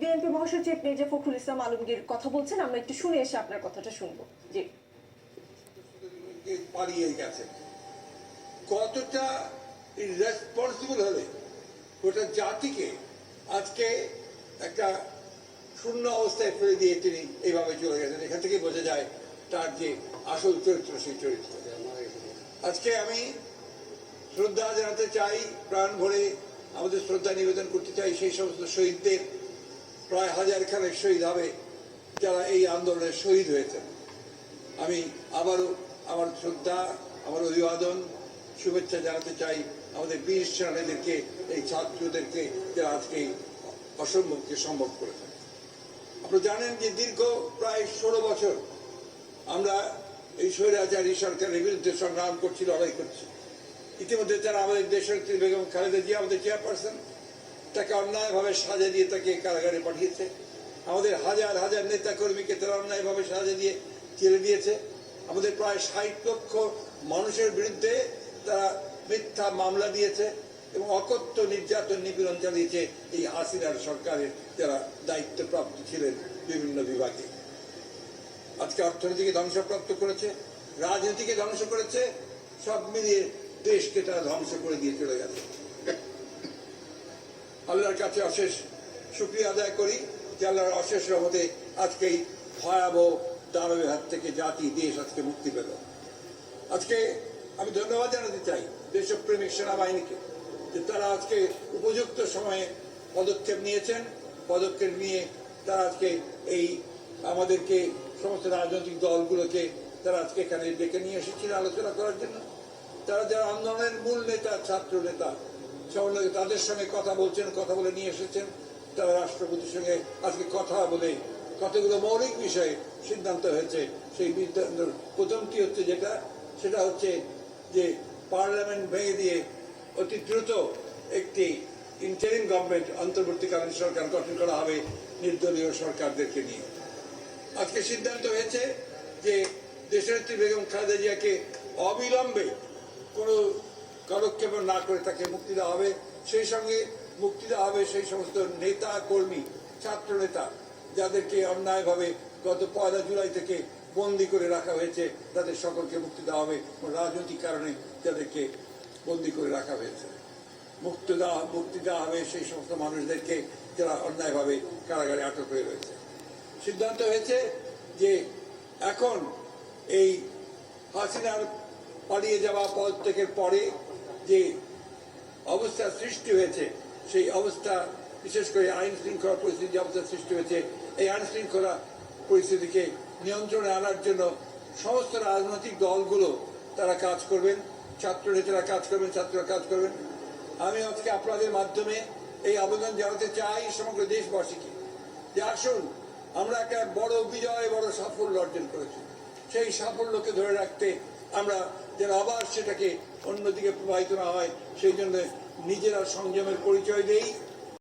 BNP মহাসচিব মির্জা ফখরুল ইসলাম আলমগীর কথা বলছেন, আমরা একটু শুনে এসে আপনার কথাটা শুনব। জি। পালিয়ে গেছে। কতটা রেসপন্সিবল হলে গোটা জাতিকে আজকে একটা শূন্য অবস্থায় ফেলে দিয়ে তিনি এইভাবে চলে গেছেন। এখান থেকে বোঝা যায় তার যে আসল চরিত্র, সেই চরিত্র। আজকে আমি শ্রদ্ধা জানাতে চাই, প্রাণ ভরে আমাদের শ্রদ্ধা নিবেদন করতে চাই সেই সমস্ত শহীদদের প্রায় হাজার খানেক শহীদ হবে যারা এই আন্দোলনে শহীদ হয়েছেন আমি আবারও আমার শ্রদ্ধা, আমার অভিবাদন, শুভেচ্ছা জানাতে চাই আমাদের বীর সেনানীদেরকে, এই ছাত্রদেরকে যারা আজকে অসম্ভবকে সম্ভব করেছেন আপনারা জানেন যে দীর্ঘ প্রায় ষোলো বছর আমরা এই স্বৈরাচারী সরকারের বিরুদ্ধে সংগ্রাম করছি, লড়াই করছি। ইতিমধ্যে তারা আমাদের দেশের বেগম খালেদা জিয়া, আমাদের চেয়ারপারসন তাকে অন্যায়ভাবে সাজা দিয়ে তাকে কারাগারে পাঠিয়েছে। আমাদের হাজার হাজার নেতা কর্মীকে তারা অন্যায়ভাবে সাজা দিয়ে ছেড়ে দিয়েছে। আমাদের প্রায় ষাট লক্ষ মানুষের বিরুদ্ধে তারা মিথ্যা মামলা দিয়েছে এবং অকথ্য নির্যাতন নিপীড়ন চালিয়েছে এই হাসিনার সরকারের যারা দায়িত্বপ্রাপ্ত ছিলেন বিভিন্ন বিভাগে। আজকে অর্থনীতিকে ধ্বংসপ্রাপ্ত করেছে, রাজনীতিকে ধ্বংস করেছে, সব মিলিয়ে দেশকে তারা ধ্বংস করে দিয়ে চলে গেছে। আল্লাহর কাছে অশেষ শুক্রিয়া আদায় করি যে আল্লাহর অশেষ রহমতে আজকে এই ভয়াবহ দানবের হাত থেকে জাতি, দেশ আজকে মুক্তি পেল। আজকে আমি ধন্যবাদ জানাতে চাই দেশপ্রেমিক সেনাবাহিনীকে যে তারা আজকে উপযুক্ত সময়ে পদক্ষেপ নিয়েছেন, পদক্ষেপ নিয়ে তারা আজকে এই আমাদেরকে সমস্ত রাজনৈতিক দলগুলোকে তারা আজকে এখানে ডেকে নিয়ে এসেছিল আলোচনা করার জন্য। তারা যারা আন্দোলনের মূল নেতা, ছাত্র নেতা সকল তাদের সঙ্গে কথা বলছেন, কথা বলে নিয়ে এসেছেন। তারা রাষ্ট্রপতির সঙ্গে আজকে কথা বলে কতগুলো মৌলিক বিষয়ে সিদ্ধান্ত হয়েছে, সেই সিদ্ধান্ত প্রথমটি হচ্ছে যেটা, সেটা হচ্ছে যে পার্লামেন্ট ভেঙে দিয়ে অতি দ্রুত একটি ইন্টারিম গভর্নমেন্ট অন্তর্বর্তীকালীন সরকার গঠন করা হবে নির্দলীয় সরকারদেরকে নিয়ে। আজকে সিদ্ধান্ত হয়েছে যে দেশনেত্রী বেগম খালেদা জিয়াকে অবিলম্বে কোনো কালক্ষেপ না করে তাকে মুক্তি দেওয়া হবে, সেই সঙ্গে মুক্তি দেওয়া হবে সেই সমস্ত নেতা কর্মী, ছাত্র নেতা, যাদেরকে অন্যায়ভাবে গত পয়লা জুলাই থেকে বন্দি করে রাখা হয়েছে, তাদের সকলকে মুক্তি দেওয়া হবে রাজনৈতিক কারণে যাদেরকে বন্দি করে রাখা হয়েছে। মুক্ত দেওয়া, মুক্তি দেওয়া হবে সেই সমস্ত মানুষদেরকে যারা অন্যায়ভাবে কারাগারে আটক হয়ে রয়েছে। সিদ্ধান্ত হয়েছে যে এখন এই হাসিনার পালিয়ে যাওয়া পদত্যাগের পরে যে অবস্থা সৃষ্টি হয়েছে, সেই অবস্থা, বিশেষ করে আইন শৃঙ্খলা পরিস্থিতি অবস্থা সৃষ্টি হয়েছে, এই আইন শৃঙ্খলা পরিস্থিতিকে নিয়ন্ত্রণে আনার জন্য সমস্ত রাজনৈতিক দলগুলো তারা কাজ করবেন ছাত্র নেতারা কাজ করবেন, ছাত্ররা কাজ করবেন। আমি আজকে আপনাদের মাধ্যমে এই আবেদন জানাতে চাই সমগ্র দেশবাসীকে যে আসুন, আমরা একটা বড় বিজয়, বড় সাফল্য অর্জন করেছি। সেই সাফল্যকে ধরে রাখতে আমরা যেন আবার সেটাকে অন্যদিকে প্রবাহিত না হয় সেই জন্য নিজেরা সংযমের পরিচয় দেই।